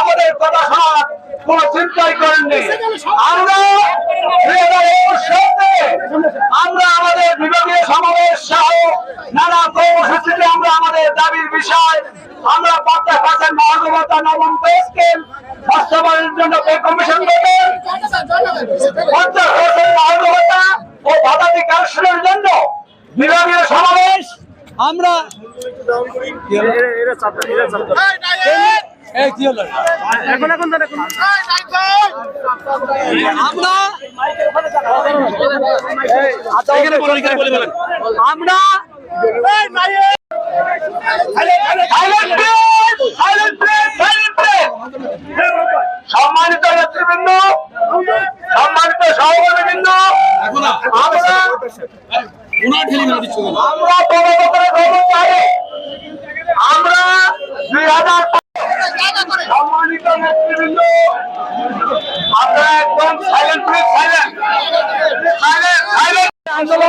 আমাদের কথা আমাদের কোন চিন্তাই করেননি। আমরা দুই হাজার একুশ সালে আমরা আমাদের বিভাগীয় সমাবেশ সহ নানা কর্মসূচিতে আমরা আমাদের দাবির বিষয় আমরা পঞ্চাশ পার্সেন্ট মহানবতা নবম পে স্কেল বাস্তবায়নের জন্য পে কমিশন গঠন। পঞ্চাশ পার্সেন্ট মহানবতা ও বাধাদি কারশনের জন্য বিভাগীয় সমাবেশ। আমরা আমরা সম্মানিত নেতৃবৃন্দ সম্মানিত সহকর্মীবৃন্দ আমরা আমরা দুই হাজার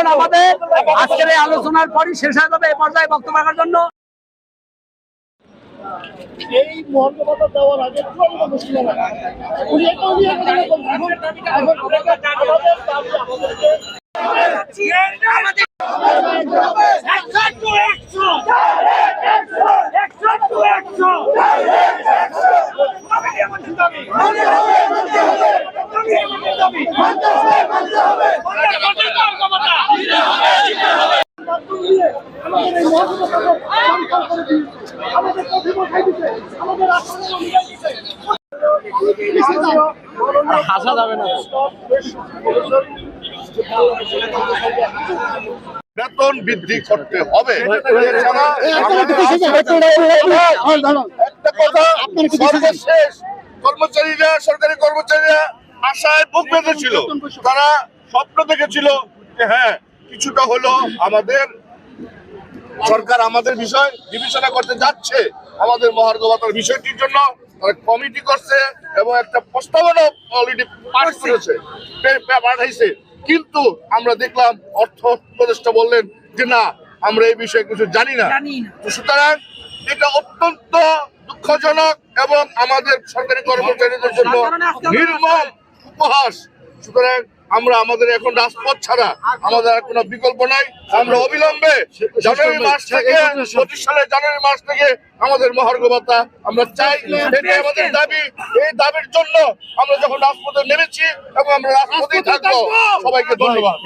আন্দোলন আমাদের আজকের এই আলোচনার পরই শেষ হয়ে যাবে এ পর্যায়ে বক্তব্য রাখার জন্য এই মহানবতা দেওয়ার আগে মুশকিল হবে উনি এটা উনি এটা এখন এখন এখন আমাদের দাবি আমাদেরকে আমাদের এই করে আমাদের বসাই আমাদের যাবে না বেতন বৃদ্ধি করতে হবে একটা কথা সর্বশেষ কর্মচারীরা সরকারি কর্মচারীরা আশায় বুক বেঁধেছিল তারা স্বপ্ন দেখেছিল যে হ্যাঁ কিছুটা হলো আমাদের সরকার আমাদের বিষয় বিবেচনা করতে যাচ্ছে। আমাদের মহার্গবতার বিষয়টির জন্য তারা কমিটি করছে এবং একটা প্রস্তাবনা অলরেডি পাস করেছে পাঠাইছে। কিন্তু আমরা দেখলাম অর্থ উপদেষ্টা বললেন যে না আমরা এই বিষয়ে কিছু জানি না। সুতরাং এটা অত্যন্ত দুঃখজনক এবং আমাদের সরকারি কর্মচারীদের জন্য নির্মম উপহাস। সুতরাং আমরা আমাদের এখন রাজপথ ছাড়া আমাদের আর কোনো বিকল্প নাই। আমরা অবিলম্বে জানুয়ারি মাস থেকে, পঁচিশ সালের জানুয়ারি মাস থেকে আমাদের মহার্ঘ ভাতা আমরা চাই। এটাই আমাদের দাবি। এই দাবির জন্য আমরা যখন রাজপথে নেমেছি এবং আমরা রাজপথেই থাকব, সবাইকে ধন্যবাদ।